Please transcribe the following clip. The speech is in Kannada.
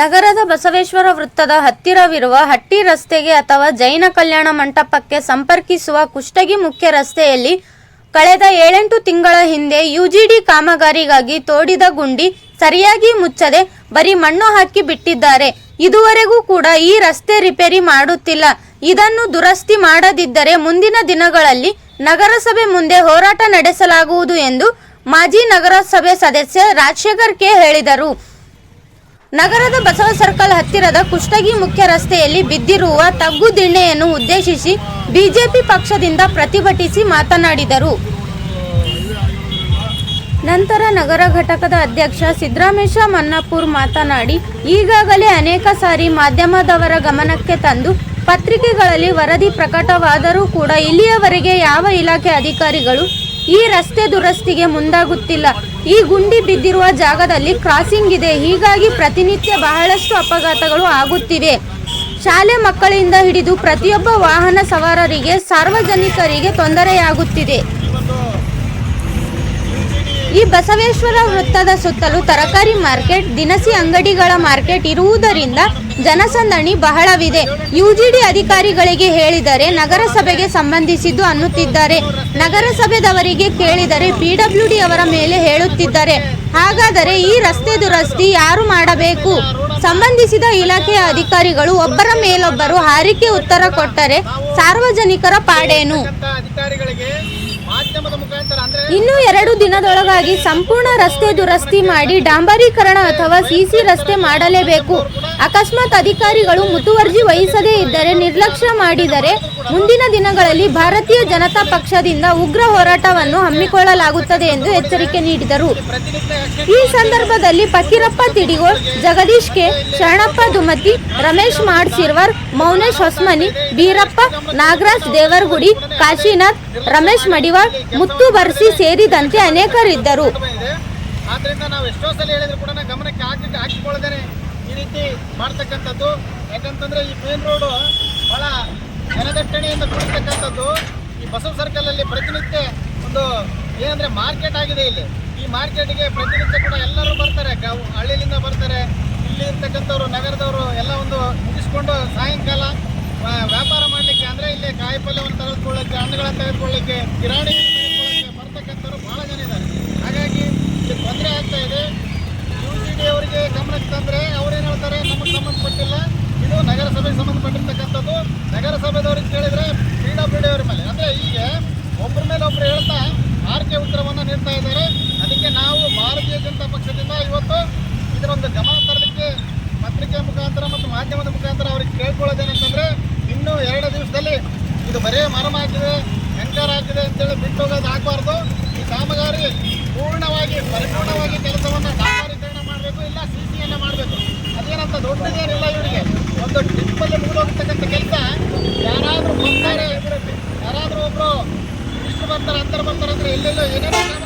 ನಗರದ ಬಸವೇಶ್ವರ ವೃತ್ತದ ಹತ್ತಿರವಿರುವ ಹಟ್ಟಿ ರಸ್ತೆಗೆ ಅಥವಾ ಜೈನ ಕಲ್ಯಾಣ ಮಂಟಪಕ್ಕೆ ಸಂಪರ್ಕಿಸುವ ಕುಷ್ಟಗಿ ಮುಖ್ಯ ರಸ್ತೆಯಲ್ಲಿ ಕಳೆದ ಏಳೆಂಟು ತಿಂಗಳ ಹಿಂದೆ ಯುಜಿಡಿ ಕಾಮಗಾರಿಗಾಗಿ ತೋಡಿದ ಗುಂಡಿ ಸರಿಯಾಗಿ ಮುಚ್ಚದೆ ಬರೀ ಮಣ್ಣು ಹಾಕಿ ಬಿಟ್ಟಿದ್ದಾರೆ. ಇದುವರೆಗೂ ಕೂಡ ಈ ರಸ್ತೆ ರಿಪೇರಿ ಮಾಡುತ್ತಿಲ್ಲ. ಇದನ್ನು ದುರಸ್ತಿ ಮಾಡದಿದ್ದರೆ ಮುಂದಿನ ದಿನಗಳಲ್ಲಿ ನಗರಸಭೆ ಮುಂದೆ ಹೋರಾಟ ನಡೆಸಲಾಗುವುದು ಎಂದು ಮಾಜಿ ನಗರಸಭೆ ಸದಸ್ಯ ರಾಜಶೇಖರ್ ಕೆ ಹೇಳಿದರು. ನಗರದ ಬಸವ ಸರ್ಕಲ್ ಹತ್ತಿರದ ಕುಷ್ಟಗಿ ಮುಖ್ಯ ರಸ್ತೆಯಲ್ಲಿ ಬಿದ್ದಿರುವ ತಗ್ಗು ದಿಣ್ಣೆಯನ್ನು ಉದ್ದೇಶಿಸಿ ಬಿಜೆಪಿ ಪಕ್ಷದಿಂದ ಪ್ರತಿಭಟಿಸಿ ಮಾತನಾಡಿದರು. ನಂತರ ನಗರ ಘಟಕದ ಅಧ್ಯಕ್ಷ ಸಿದ್ದರಾಮೇಶ ಮನ್ನಾಪುರ್ ಮಾತನಾಡಿ, ಈಗಾಗಲೇ ಅನೇಕ ಸಾರಿ ಮಾಧ್ಯಮದವರ ಗಮನಕ್ಕೆ ತಂದು ಪತ್ರಿಕೆಗಳಲ್ಲಿ ವರದಿ ಪ್ರಕಟವಾದರೂ ಕೂಡ ಇಲ್ಲಿಯವರೆಗೆ ಯಾವ ಇಲಾಖೆ ಅಧಿಕಾರಿಗಳು ಈ ರಸ್ತೆ ದುರಸ್ತಿಗೆ ಮುಂದಾಗುತ್ತಿಲ್ಲ. ಈ ಗುಂಡಿ ಬಿದ್ದಿರುವ ಜಾಗದಲ್ಲಿ ಕ್ರಾಸಿಂಗ್ ಇದೆ. ಹೀಗಾಗಿ ಪ್ರತಿನಿತ್ಯ ಬಹಳಷ್ಟು ಅಪಘಾತಗಳು ಆಗುತ್ತಿವೆ. ಶಾಲೆ ಮಕ್ಕಳಿಂದ ಹಿಡಿದು ಪ್ರತಿಯೊಬ್ಬ ವಾಹನ ಸವಾರರಿಗೆ, ಸಾರ್ವಜನಿಕರಿಗೆ ತೊಂದರೆಯಾಗುತ್ತಿದೆ. ಈ ಬಸವೇಶ್ವರ ವೃತ್ತದ ಸುತ್ತಲೂ ತರಕಾರಿ ಮಾರ್ಕೆಟ್, ದಿನಸಿ ಅಂಗಡಿಗಳ ಮಾರ್ಕೆಟ್ ಇರುವುದರಿಂದ ಜನಸಂದಣಿ ಬಹಳವಿದೆ. ಯುಜಿಡಿ ಅಧಿಕಾರಿಗಳಿಗೆ ಹೇಳಿದರೆ ನಗರಸಭೆಗೆ ಸಂಬಂಧಿಸಿದ್ದು ಅನ್ನುತ್ತಿದ್ದಾರೆ. ನಗರಸಭೆದವರಿಗೆ ಕೇಳಿದರೆ ಪಿಡಬ್ಲ್ಯೂಡಿ ಅವರ ಮೇಲೆ ಹೇಳುತ್ತಿದ್ದಾರೆ. ಹಾಗಾದರೆ ಈ ರಸ್ತೆ ದುರಸ್ತಿ ಯಾರು ಮಾಡಬೇಕು? ಸಂಬಂಧಿಸಿದ ಇಲಾಖೆಯ ಅಧಿಕಾರಿಗಳು ಒಬ್ಬರ ಮೇಲೊಬ್ಬರು ಹಾರಿಕೆ ಉತ್ತರ ಕೊಟ್ಟರೆ ಸಾರ್ವಜನಿಕರ ಪಾಡೇನು ಅಂತ ಅಧಿಕಾರಿಗಳಿಗೆ ಮಾಧ್ಯಮದ ಮುಖಾಂತರ ಅಂದ್ರೆ ಇನ್ನು ಎರಡು ದಿನದೊಳಗಾಗಿ ಸಂಪೂರ್ಣ ರಸ್ತೆ ದುರಸ್ತಿ ಮಾಡಿ ಡಾಂಬರೀಕರಣ ಅಥವಾ ಸಿಸಿ ರಸ್ತೆ ಮಾಡಲೇಬೇಕು. ಅಕಸ್ಮಾತ್ ಅಧಿಕಾರಿಗಳು ಮುತುವರ್ಜಿ ವಹಿಸದೇ ಇದ್ದರೆ ನಿರ್ಲಕ್ಷ್ಯ ಮಾಡಿದರೆ ಮುಂದಿನ ದಿನಗಳಲ್ಲಿ ಭಾರತೀಯ ಜನತಾ ಪಕ್ಷದಿಂದ ಉಗ್ರ ಹೋರಾಟವನ್ನು ಹಮ್ಮಿಕೊಳ್ಳಲಾಗುತ್ತದೆ ಎಂದು ಎಚ್ಚರಿಕೆ ನೀಡಿದರು. ಈ ಸಂದರ್ಭದಲ್ಲಿ ಫಕೀರಪ್ಪ ತಿಡಿಗೋಳ್ ಜಗದೀಶ್ ಕೆ. ಶರಣಪ್ಪ ದುಮತಿ, ರಮೇಶ್ ಮಾಡ್ಸಿರ್ವರ್, ಮೌನೇಶ್ ಹೊಸ್ಮನಿ, ಬೀರಪ್ಪ ನಾಗರಾಜ್ ದೇವರಗುಡಿ, ಕಾಶಿನಾಥ್, ರಮೇಶ್ ಮಡಿವಾಳ್, ಮುತ್ತು ಬರ್ಸಿ ಸೇರಿದಂತೆ ಅನೇಕರಿದ್ದರು. ಆದ್ರಿಂದ ನಾವು ಎಷ್ಟೋ ಸಲ ಹೇಳಿದ್ರು ಕೂಡ ಗಮನಕ್ಕೆ ಹಾಕಿ ಹಾಕಿಕೊಳ್ಳದೇನೆ ಈ ರೀತಿ ಮಾಡ್ತಕ್ಕಂಥದ್ದು. ಯಾಕಂತಂದ್ರೆ ಈ ಮೇನ್ ರೋಡು ಬಹಳ ಜನದಟ್ಟಣೆಯಿಂದ ಕೂಡಿರ್ತಕ್ಕಂಥದ್ದು. ಈ ಬಸವ ಸರ್ಕಲ್ ಅಲ್ಲಿ ಪ್ರತಿನಿತ್ಯ ಒಂದು ಏನಂದ್ರೆ ಮಾರ್ಕೆಟ್ ಆಗಿದೆ ಇಲ್ಲಿ. ಈ ಮಾರ್ಕೆಟ್ಗೆ ಪ್ರತಿನಿತ್ಯ ಕೂಡ ಎಲ್ಲರೂ ಬರ್ತಾರೆ. ಹಳ್ಳಿಲಿಂದ ಬರ್ತಾರೆ. ಇಲ್ಲಿ ಇರ್ತಕ್ಕಂಥವ್ರು, ನಗರದವರು ಎಲ್ಲ ಒಂದು ಮುಗಿಸ್ಕೊಂಡು ಸಾಯಂಕಾಲ ವ್ಯಾಪಾರ ಮಾಡಲಿಕ್ಕೆ ಅಂದ್ರೆ ಇಲ್ಲಿ ಕಾಯಿ ಪಲ್ಯವನ್ನು ಹಣ್ಣುಗಳನ್ನು ತೆಗೆದುಕೊಳ್ಳಿಕ್ಕೆ ಕಿರಾಣಿ ಬರ್ತಕ್ಕಂಥವ್ರು ಬಹಳ ಜನ ಇದ್ದಾರೆ. ಹಾಗಾಗಿ ಇಲ್ಲಿ ತೊಂದರೆ ಆಗ್ತಾ ಇದೆ. ಅವರಿಗೆ ಗಮನಕ್ಕೆ ತಂದ್ರೆ ಅವ್ರೇನು ಹೇಳ್ತಾರೆ? ನಮಗೆ ಸಂಬಂಧಪಟ್ಟಿಲ್ಲ. ಇದು ನಗರಸಭೆಗೆ ಸಂಬಂಧಪಟ್ಟಿರ್ತಕ್ಕಂಥದ್ದು. ನಗರಸಭೆದವ್ರಿಗೆ ಕೇಳಿದರೆ ಪಿ ಡಬ್ಲ್ಯೂ ಅವ್ರ ಮೇಲೆ. ಅಂದ್ರೆ ಹೀಗೆ ಒಬ್ಬರ ಮೇಲೆ ಒಬ್ರು ಹೇಳ್ತಾ ಆರ್ಕೆ ಉತ್ತರವನ್ನು ನೀಡ್ತಾ ಇದ್ದಾರೆ. ಅದಕ್ಕೆ ನಾವು ಭಾರತೀಯ ಜನತಾ ಪಕ್ಷದಿಂದ ಇವತ್ತು ಇದರೊಂದು ಗಮನ ತರಲಿಕ್ಕೆ ಪತ್ರಿಕೆ ಮುಖಾಂತರ ಮತ್ತು ಮಾಧ್ಯಮದ ಮುಖಾಂತರ ಅವ್ರಿಗೆ ಕೇಳ್ಕೊಳ್ಳೋದೇನಂತಂದ್ರೆ ಇನ್ನೂ ಎರಡು ದಿವಸದಲ್ಲಿ ಇದು ಬರೇ ಮರಮ ಆಗಿದೆ ಹೆಂಗಾರ ಹಾಕಿದೆ ಅಂತೇಳಿ ಬಿಟ್ಟು ಹೋಗೋದು ಆಗಬಾರ್ದು. ಈ ಕಾಮಗಾರಿ ಪೂರ್ಣವಾಗಿ, ಪರಿಪೂರ್ಣವಾಗಿ ಕೆಲಸವನ್ನು ಡಾಂಬರೀಕರಣ ಯಾರಾದರೂ ಬರ್ತಾರೆ ಯಾರಾದರೂ ಒಬ್ಬರು